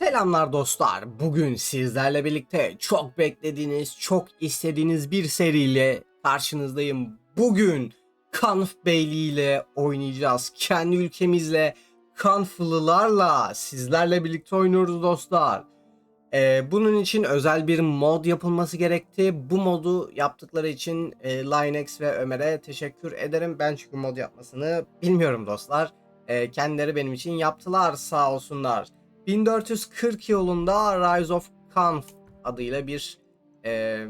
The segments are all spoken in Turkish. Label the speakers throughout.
Speaker 1: Selamlar dostlar. Bugün sizlerle birlikte çok beklediğiniz, çok istediğiniz bir seriyle karşınızdayım. Bugün Kanf Beyliği ile oynayacağız. Kendi ülkemizle Kanflılarla sizlerle birlikte oynuyoruz dostlar. Ee, bunun için özel bir mod yapılması gerekti. Bu modu yaptıkları için e, Linex ve Ömer'e teşekkür ederim. Ben çünkü mod yapmasını bilmiyorum dostlar. Ee, kendileri benim için yaptılar sağ olsunlar. 1440 yılında Rise of Khan adıyla bir e,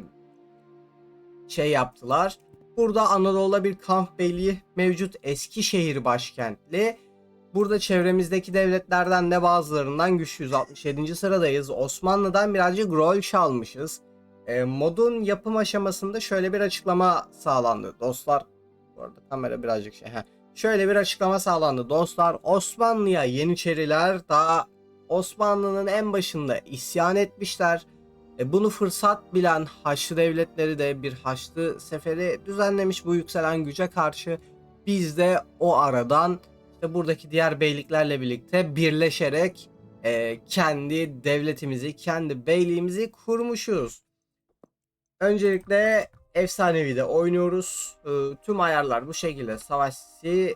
Speaker 1: şey yaptılar. Burada Anadolu'da bir Kanf Beyliği mevcut Eskişehir başkentli. Burada çevremizdeki devletlerden de bazılarından güçlüyüz. 67. sıradayız. Osmanlı'dan birazcık rol çalmışız. E, modun yapım aşamasında şöyle bir açıklama sağlandı. Dostlar bu arada kamera birazcık şey. heh. Şöyle bir açıklama sağlandı. Dostlar Osmanlı'ya Yeniçeriler daha Osmanlı'nın en başında isyan etmişler. E, bunu fırsat bilen Haçlı devletleri de bir Haçlı seferi düzenlemiş bu yükselen güce karşı. Biz de o aradan işte buradaki diğer beyliklerle birlikte birleşerek e, kendi devletimizi, kendi beyliğimizi kurmuşuz. Öncelikle efsanevi de oynuyoruz. E, tüm ayarlar bu şekilde. Savaş sesi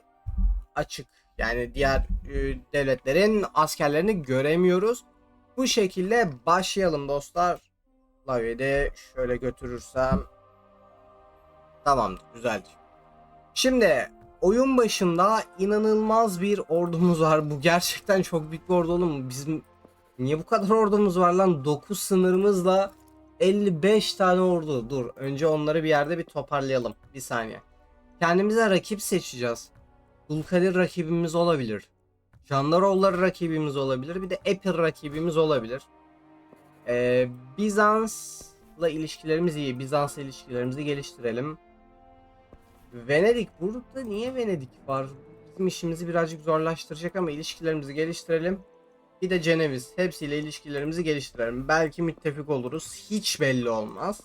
Speaker 1: açık. Yani diğer e, devletlerin askerlerini göremiyoruz. Bu şekilde başlayalım dostlar. Klavyeyi de şöyle götürürsem tamamdır güzeldir. Şimdi oyun başında inanılmaz bir ordumuz var. Bu gerçekten çok büyük bir ordu oğlum. Bizim niye bu kadar ordumuz var lan? 9 sınırımızla 55 tane ordu. Dur önce onları bir yerde bir toparlayalım. Bir saniye. Kendimize rakip seçeceğiz. Dulkadir rakibimiz olabilir. Jandaroğulları rakibimiz olabilir. Bir de Epir rakibimiz olabilir. Ee, Bizans'la ilişkilerimiz iyi. Bizans'la ilişkilerimizi geliştirelim. Venedik. Burada niye Venedik var? Bizim işimizi birazcık zorlaştıracak ama ilişkilerimizi geliştirelim. Bir de Ceneviz. Hepsiyle ilişkilerimizi geliştirelim. Belki müttefik oluruz. Hiç belli olmaz.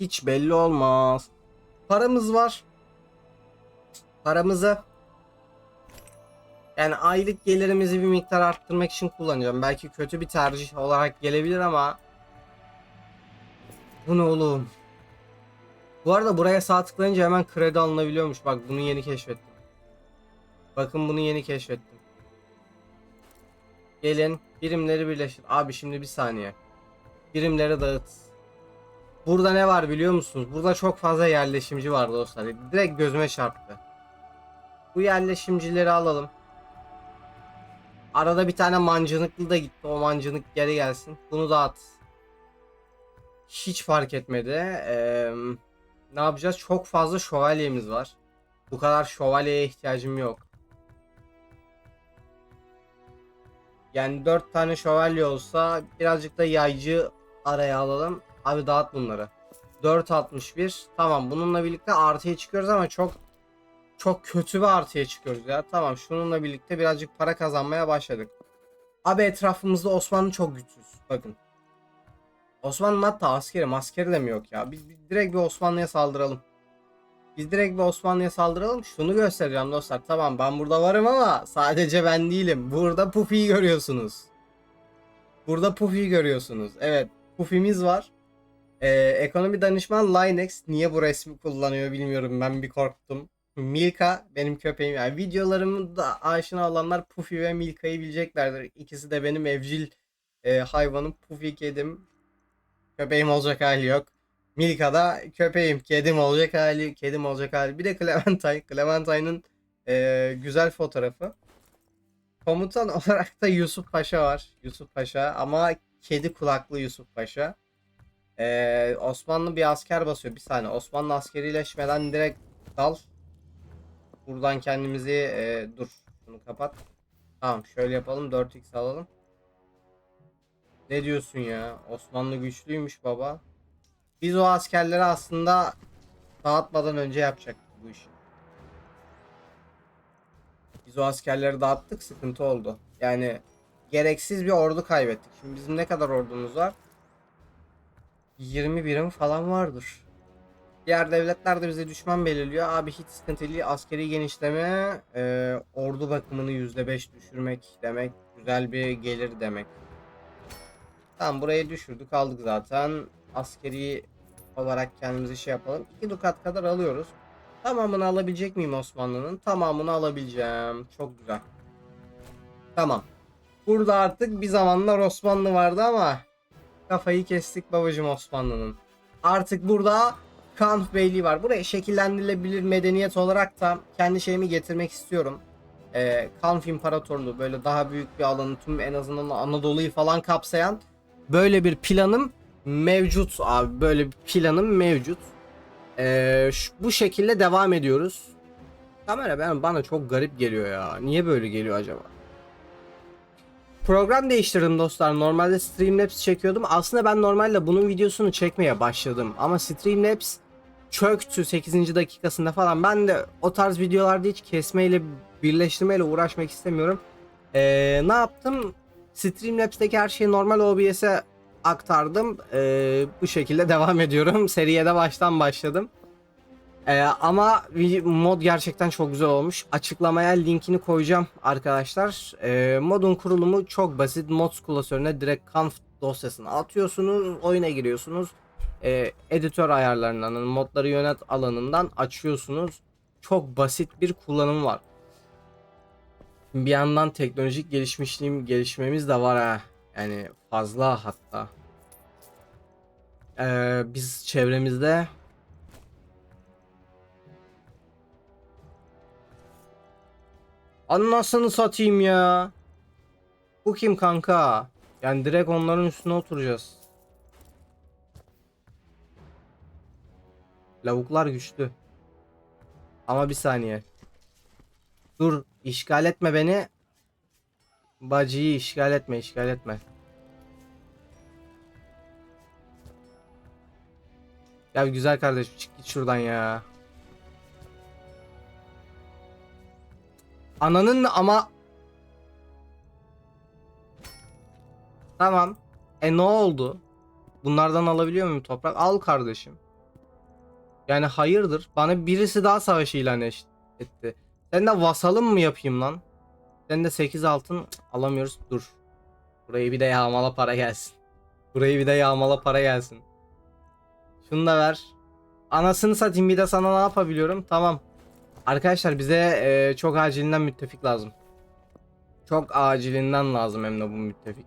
Speaker 1: Hiç belli olmaz. Paramız var. Paramızı yani aylık gelirimizi bir miktar arttırmak için kullanacağım. Belki kötü bir tercih olarak gelebilir ama bu ne oğlum? Bu arada buraya sağ tıklayınca hemen kredi alınabiliyormuş. Bak bunu yeni keşfettim. Bakın bunu yeni keşfettim. Gelin birimleri birleştir. Abi şimdi bir saniye. Birimleri dağıt. Burada ne var biliyor musunuz? Burada çok fazla yerleşimci var dostlar. Direkt gözüme çarptı. Bu yerleşimcileri alalım. Arada bir tane mancınıklı da gitti. O mancınık geri gelsin. Bunu da at. Hiç fark etmedi. Ee, ne yapacağız? Çok fazla şövalyemiz var. Bu kadar şövalyeye ihtiyacım yok. Yani 4 tane şövalye olsa birazcık da yaycı araya alalım. Abi dağıt bunları. 4.61. Tamam bununla birlikte artıya çıkıyoruz ama çok çok kötü bir artıya çıkıyoruz ya. Tamam şununla birlikte birazcık para kazanmaya başladık. Abi etrafımızda Osmanlı çok güçsüz. Bakın. Osmanlı'nın hatta askeri maskeri de mi yok ya? Biz, biz direkt bir Osmanlı'ya saldıralım. Biz direkt bir Osmanlı'ya saldıralım. Şunu göstereceğim dostlar. Tamam ben burada varım ama sadece ben değilim. Burada Pufi'yi görüyorsunuz. Burada Pufi'yi görüyorsunuz. Evet Pufi'miz var. Ee, ekonomi danışman Linex niye bu resmi kullanıyor bilmiyorum. Ben bir korktum. Milka benim köpeğim. Yani videolarımı da aşina olanlar Puffy ve Milka'yı bileceklerdir. İkisi de benim evcil e, hayvanım. Puffy kedim. Köpeğim olacak hali yok. Milka da köpeğim. Kedim olacak hali. Kedim olacak hali. Bir de Clementine. Clementine'ın e, güzel fotoğrafı. Komutan olarak da Yusuf Paşa var. Yusuf Paşa ama kedi kulaklı Yusuf Paşa. E, Osmanlı bir asker basıyor. Bir saniye. Osmanlı askerileşmeden direkt dal. Buradan kendimizi e, dur. Bunu kapat. Tamam şöyle yapalım 4x alalım. Ne diyorsun ya? Osmanlı güçlüymüş baba. Biz o askerleri aslında dağıtmadan önce yapacaktık bu işi. Biz o askerleri dağıttık sıkıntı oldu. Yani gereksiz bir ordu kaybettik. Şimdi bizim ne kadar ordumuz var? 20 birim falan vardır. Diğer devletler de bize düşman belirliyor. Abi hiç sıkıntı değil. Askeri genişleme, e, ordu bakımını %5 düşürmek demek. Güzel bir gelir demek. Tamam burayı düşürdük aldık zaten. Askeri olarak kendimizi şey yapalım. 2 dukat kadar alıyoruz. Tamamını alabilecek miyim Osmanlı'nın? Tamamını alabileceğim. Çok güzel. Tamam. Burada artık bir zamanlar Osmanlı vardı ama kafayı kestik babacım Osmanlı'nın. Artık burada Kanf Beyliği var. Buraya şekillendirilebilir medeniyet olarak da kendi şeyimi getirmek istiyorum. Ee, Kanf İmparatorluğu böyle daha büyük bir alanı tüm en azından Anadolu'yu falan kapsayan böyle bir planım mevcut abi. Böyle bir planım mevcut. Ee, şu- bu şekilde devam ediyoruz. Kamera ben bana çok garip geliyor ya. Niye böyle geliyor acaba? Program değiştirdim dostlar. Normalde Streamlabs çekiyordum. Aslında ben normalde bunun videosunu çekmeye başladım. Ama Streamlabs çöktü 8. dakikasında falan. Ben de o tarz videolarda hiç kesmeyle, birleştirmeyle uğraşmak istemiyorum. Ee, ne yaptım? Streamlabs'teki her şeyi normal OBS'e aktardım. Ee, bu şekilde devam ediyorum. Seriye de baştan başladım. Ee, ama mod gerçekten çok güzel olmuş. Açıklamaya linkini koyacağım arkadaşlar. Ee, modun kurulumu çok basit. Mods klasörüne direkt conf dosyasını atıyorsunuz. Oyuna giriyorsunuz. Ee, editör ayarlarından, yani modları yönet alanından açıyorsunuz. Çok basit bir kullanımı var. Bir yandan teknolojik gelişmişliğim gelişmemiz de var ha. Yani fazla hatta. Ee, biz çevremizde Anasını satayım ya. Bu kim kanka? Yani direkt onların üstüne oturacağız. Lavuklar güçlü. Ama bir saniye. Dur, işgal etme beni. Bacıyı işgal etme, işgal etme. Ya güzel kardeşim çık git şuradan ya. Ananın ama Tamam. E ne oldu? Bunlardan alabiliyor muyum toprak? Al kardeşim. Yani hayırdır? Bana birisi daha savaş ilan etti. Sen de vasalım mı yapayım lan? Sen de 8 altın alamıyoruz. Dur. Burayı bir de yağmala para gelsin. Burayı bir de yağmala para gelsin. Şunu da ver. Anasını satayım bir de sana ne yapabiliyorum? Tamam. Arkadaşlar bize e, çok acilinden müttefik lazım. Çok acilinden lazım hem de bu müttefik.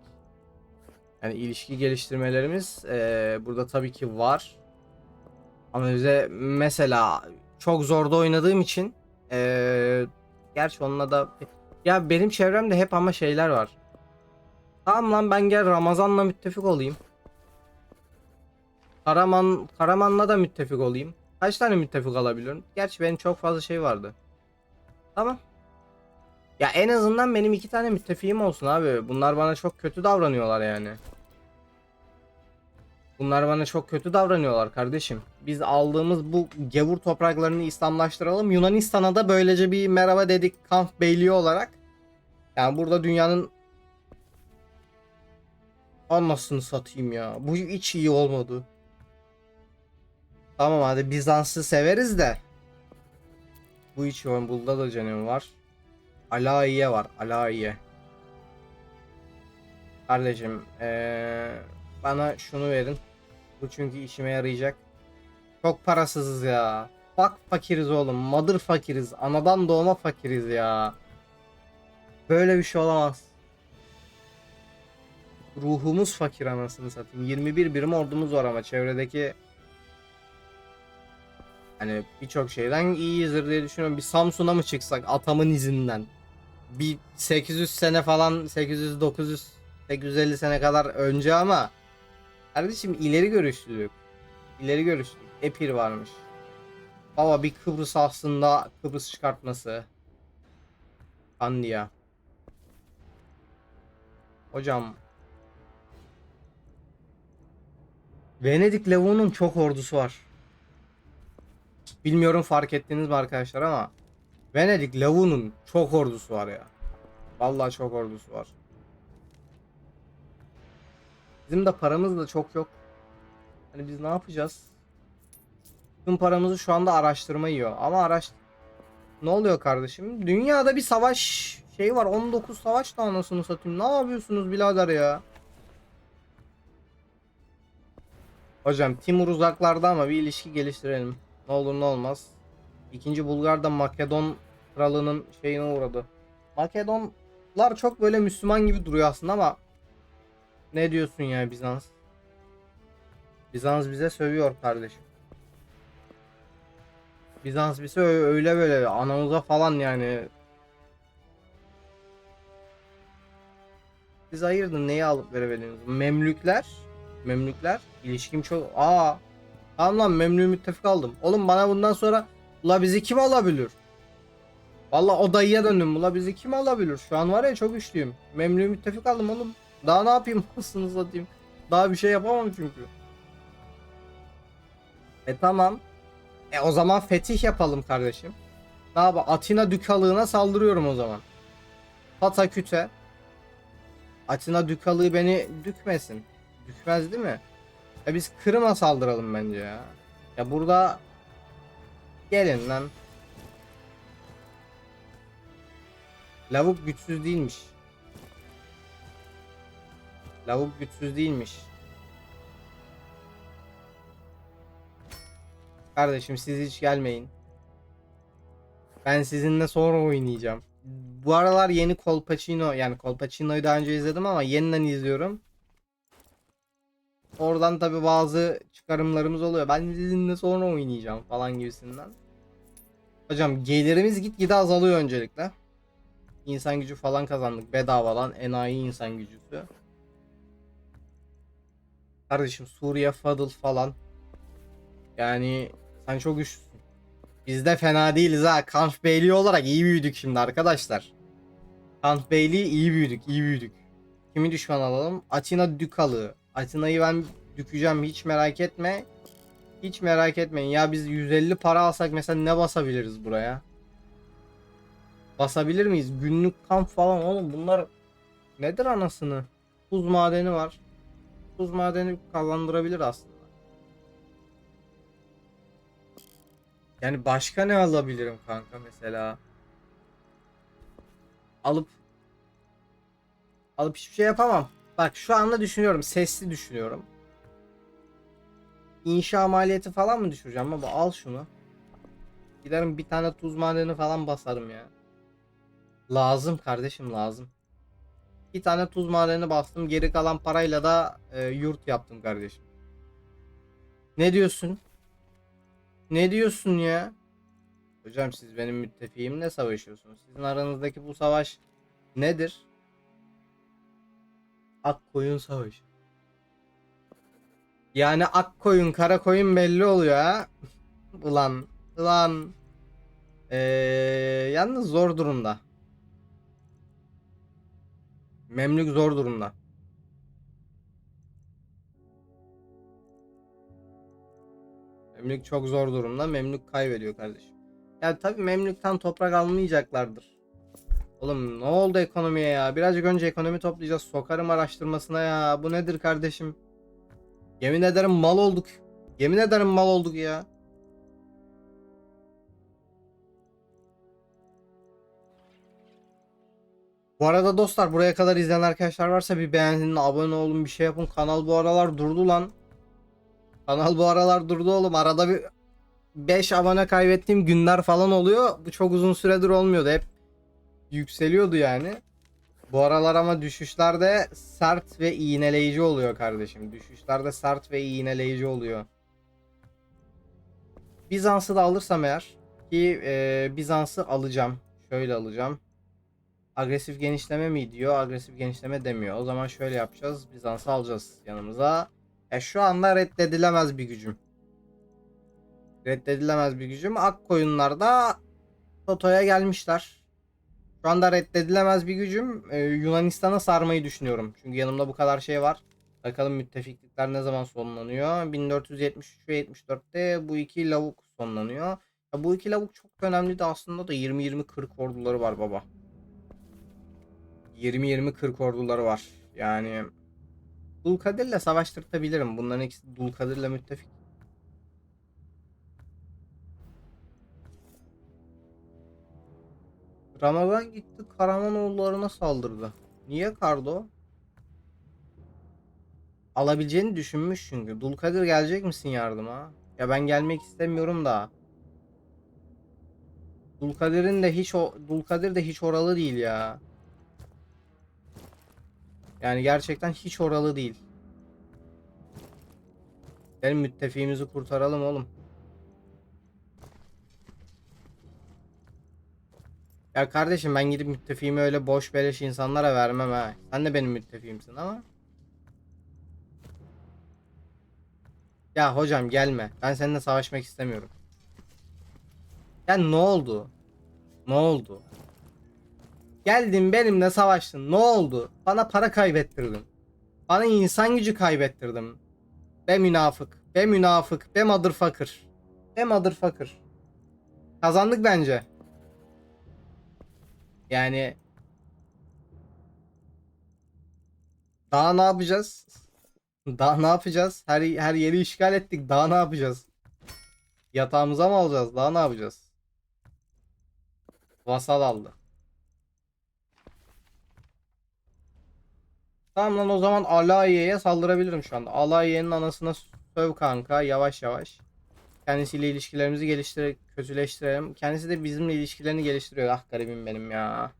Speaker 1: Yani ilişki geliştirmelerimiz e, burada tabii ki var. Ama bize mesela çok zorda oynadığım için e, gerçi onunla da ya benim çevremde hep ama şeyler var. Tamam lan ben gel Ramazan'la müttefik olayım. Karaman Karaman'la da müttefik olayım. Kaç tane müttefik alabiliyorum? Gerçi benim çok fazla şey vardı. Tamam. Ya en azından benim iki tane müttefiğim olsun abi. Bunlar bana çok kötü davranıyorlar yani. Bunlar bana çok kötü davranıyorlar kardeşim. Biz aldığımız bu gavur topraklarını İslamlaştıralım. Yunanistan'a da böylece bir merhaba dedik Kamp Beyliği olarak. Yani burada dünyanın anasını satayım ya. Bu hiç iyi olmadı. Tamam hadi Bizans'ı severiz de. Bu hiç yok. Burada da canım var. Alaiye var. Alaiye. Kardeşim ee, bana şunu verin. Bu çünkü işime yarayacak. Çok parasızız ya. Bak fakiriz oğlum. Mother fakiriz. Anadan doğma fakiriz ya. Böyle bir şey olamaz. Ruhumuz fakir anasını satayım. 21 birim ordumuz var ama çevredeki Hani birçok şeyden iyiyizdir diye düşünüyorum. Bir Samsun'a mı çıksak atamın izinden? Bir 800 sene falan 800 900 850 sene kadar önce ama kardeşim ileri görüşlülük. İleri görüşlülük. Epir varmış. Baba bir Kıbrıs aslında Kıbrıs çıkartması. Kandiya. Hocam Venedik Levo'nun çok ordusu var. Bilmiyorum fark ettiniz mi arkadaşlar ama Venedik Lavu'nun çok ordusu var ya. Vallahi çok ordusu var. Bizim de paramız da çok yok. Hani biz ne yapacağız? Tüm paramızı şu anda araştırma yiyor. Ama araş... Ne oluyor kardeşim? Dünyada bir savaş şey var. 19 savaş da anasını satayım. Ne yapıyorsunuz birader ya? Hocam Timur uzaklarda ama bir ilişki geliştirelim. Ne olur ne olmaz. İkinci Bulgar da Makedon kralının şeyine uğradı. Makedonlar çok böyle Müslüman gibi duruyor aslında ama ne diyorsun ya Bizans? Bizans bize sövüyor kardeşim. Bizans bize öyle böyle anamıza falan yani. Siz hayırdır neyi alıp verebiliyorsunuz? Memlükler, Memlükler ilişkim çok aa tamam lan Memlük müttefik aldım. Oğlum bana bundan sonra la bizi kim alabilir? Valla o dayıya döndüm. Ula bizi kim alabilir? Şu an var ya çok güçlüyüm. Memlük müttefik aldım oğlum. Daha ne yapayım? Nasıl satayım? Daha bir şey yapamam çünkü. E tamam. E o zaman fetih yapalım kardeşim. Ne yapalım? Atina dükalığına saldırıyorum o zaman. Pataküte. Atina dükalığı beni dükmesin. Dükmez değil mi? E biz Kırım'a saldıralım bence ya. Ya burada gelin lan. Lavuk güçsüz değilmiş. Lavuk güçsüz değilmiş. Kardeşim siz hiç gelmeyin. Ben sizinle sonra oynayacağım. Bu aralar yeni Colpacino yani Colpacino'yu daha önce izledim ama yeniden izliyorum. Oradan tabi bazı çıkarımlarımız oluyor. Ben sizinle sonra oynayacağım falan gibisinden. Hocam gelirimiz gitgide azalıyor öncelikle. İnsan gücü falan kazandık bedavadan enayi insan gücüsü. Kardeşim Suriye Fadıl falan. Yani sen çok güçlüsün. Biz de fena değiliz ha. Kanf Beyliği olarak iyi büyüdük şimdi arkadaşlar. Kanf Beyliği iyi büyüdük, iyi büyüdük. Kimi düşman alalım? Atina Dükalı. Atina'yı ben dükeceğim hiç merak etme. Hiç merak etmeyin. Ya biz 150 para alsak mesela ne basabiliriz buraya? Basabilir miyiz? Günlük kamp falan oğlum bunlar nedir anasını? Tuz madeni var. Tuz madeni kazandırabilir aslında. Yani başka ne alabilirim kanka mesela? Alıp alıp hiçbir şey yapamam. Bak şu anda düşünüyorum. Sesli düşünüyorum. İnşa maliyeti falan mı düşüreceğim baba? Al şunu. Giderim bir tane tuz madeni falan basarım ya. Lazım kardeşim lazım. Bir tane tuz madeni bastım. Geri kalan parayla da e, yurt yaptım kardeşim. Ne diyorsun? Ne diyorsun ya? Hocam siz benim müttefiğimle savaşıyorsunuz. Sizin aranızdaki bu savaş nedir? Akkoyun savaşı. Yani ak koyun kara koyun belli oluyor ha. ulan ulan. Ee, yalnız zor durumda. Memlük zor durumda. Memlük çok zor durumda. Memlük kaybediyor kardeşim. Ya tabii Memlük'ten toprak almayacaklardır. Oğlum ne oldu ekonomiye ya? Birazcık önce ekonomi toplayacağız. Sokarım araştırmasına ya. Bu nedir kardeşim? Yemin ederim mal olduk. Yemin ederim mal olduk ya. Bu arada dostlar buraya kadar izleyen arkadaşlar varsa bir beğenin, abone olun, bir şey yapın. Kanal bu aralar durdu lan. Kanal bu aralar durdu oğlum. Arada bir 5 abone kaybettiğim günler falan oluyor. Bu çok uzun süredir olmuyordu. Hep yükseliyordu yani. Bu aralar ama düşüşlerde sert ve iğneleyici oluyor kardeşim. Düşüşlerde sert ve iğneleyici oluyor. Bizans'ı da alırsam eğer ki e, Bizans'ı alacağım. Şöyle alacağım. Agresif genişleme mi diyor? Agresif genişleme demiyor. O zaman şöyle yapacağız. Bizans'ı alacağız yanımıza. E şu anda reddedilemez bir gücüm. Reddedilemez bir gücüm. Ak koyunlarda Toto'ya gelmişler. Şu anda reddedilemez bir gücüm. Ee, Yunanistan'a sarmayı düşünüyorum. Çünkü yanımda bu kadar şey var. Bakalım müttefiklikler ne zaman sonlanıyor. 1473 ve 74'te bu iki lavuk sonlanıyor. Ya bu iki lavuk çok önemli de aslında da 20-20-40 orduları var baba. 20-20-40 orduları var. Yani Dulkadir'le savaştırtabilirim. Bunların ikisi Dulkadir'le müttefik. Ramazan gitti Karamanoğullarına saldırdı. Niye Kardo? Alabileceğini düşünmüş çünkü. Dulkadir gelecek misin yardıma? Ya ben gelmek istemiyorum da. Dulkadir'in de hiç o Dulkadir de hiç oralı değil ya. Yani gerçekten hiç oralı değil. Benim müttefiğimizi kurtaralım oğlum. Ya kardeşim ben gidip müttefiğimi öyle boş beleş insanlara vermem ha. Sen de benim müttefiğimsin ama. Ya hocam gelme. Ben seninle savaşmak istemiyorum. Ya ne oldu? Ne oldu? Geldin benimle savaştın. Ne oldu? Bana para kaybettirdin. Bana insan gücü kaybettirdin. Be münafık. Be münafık. Be motherfucker. Be motherfucker. Kazandık bence. Yani daha ne yapacağız? Daha ne yapacağız? Her her yeri işgal ettik. Daha ne yapacağız? Yatağımıza mı alacağız? Daha ne yapacağız? Vasal aldı. Tamam lan o zaman Alayiye'ye saldırabilirim şu anda. Alayiye'nin anasına söv kanka yavaş yavaş. Kendisiyle ilişkilerimizi geliştirerek kötüleştirelim. Kendisi de bizimle ilişkilerini geliştiriyor. Ah garibim benim ya.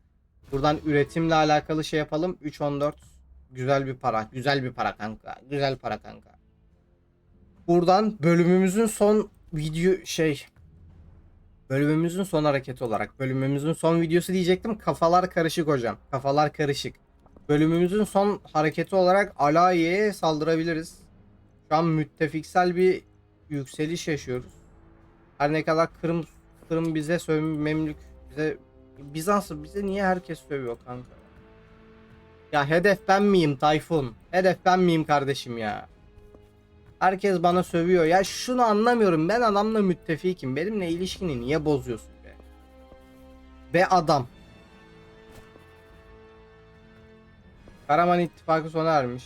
Speaker 1: Buradan üretimle alakalı şey yapalım. 3.14 güzel bir para. Güzel bir para kanka. Güzel para kanka. Buradan bölümümüzün son video şey bölümümüzün son hareketi olarak bölümümüzün son videosu diyecektim. Kafalar karışık hocam. Kafalar karışık. Bölümümüzün son hareketi olarak Alayiye'ye saldırabiliriz. Şu an müttefiksel bir yükseliş yaşıyoruz. Her ne kadar Kırım Kırım bize söv Memlük bize Bizans'ı bize niye herkes sövüyor kanka? Ya hedef ben miyim Tayfun? Hedef ben miyim kardeşim ya? Herkes bana sövüyor. Ya şunu anlamıyorum. Ben adamla müttefikim. Benimle ilişkini niye bozuyorsun be? Ve adam. Karaman ittifakı sona ermiş.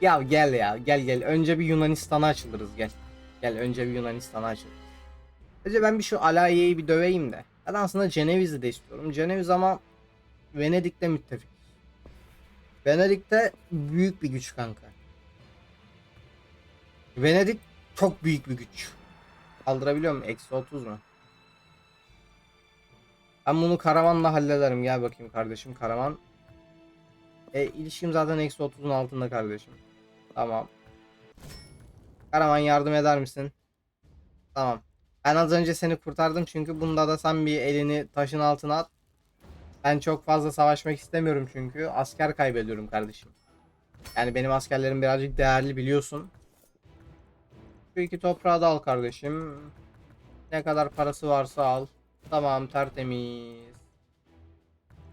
Speaker 1: Ya gel ya gel gel. Önce bir Yunanistan'a açılırız gel. Gel önce bir Yunanistan'a açılırız. Önce ben bir şu Alayiye'yi bir döveyim de. Ben aslında Ceneviz'i de istiyorum. Ceneviz ama Venedik'le müttefik. Venedik'te büyük bir güç kanka. Venedik çok büyük bir güç. Kaldırabiliyor muyum? Eksi 30 mu? Ben bunu karavanla hallederim. Gel bakayım kardeşim karavan. E ilişkim zaten eksi 30'un altında kardeşim. Tamam. Karavan yardım eder misin? Tamam. Ben az önce seni kurtardım çünkü bunda da sen bir elini taşın altına at. Ben çok fazla savaşmak istemiyorum çünkü asker kaybediyorum kardeşim. Yani benim askerlerim birazcık değerli biliyorsun. Şu iki toprağı da al kardeşim. Ne kadar parası varsa al. Tamam tertemiz.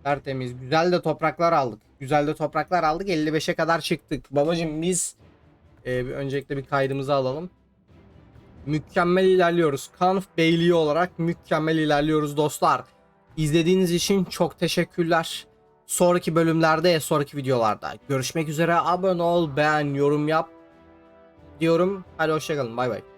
Speaker 1: Tertemiz. Güzel de topraklar aldık. Güzel de topraklar aldık. 55'e kadar çıktık. Babacım biz e, bir öncelikle bir kaydımızı alalım. Mükemmel ilerliyoruz. Kanf Beyliği olarak mükemmel ilerliyoruz dostlar. İzlediğiniz için çok teşekkürler. Sonraki bölümlerde, sonraki videolarda görüşmek üzere. Abone ol, beğen, yorum yap diyorum. Hadi hoşçakalın. Bay bay.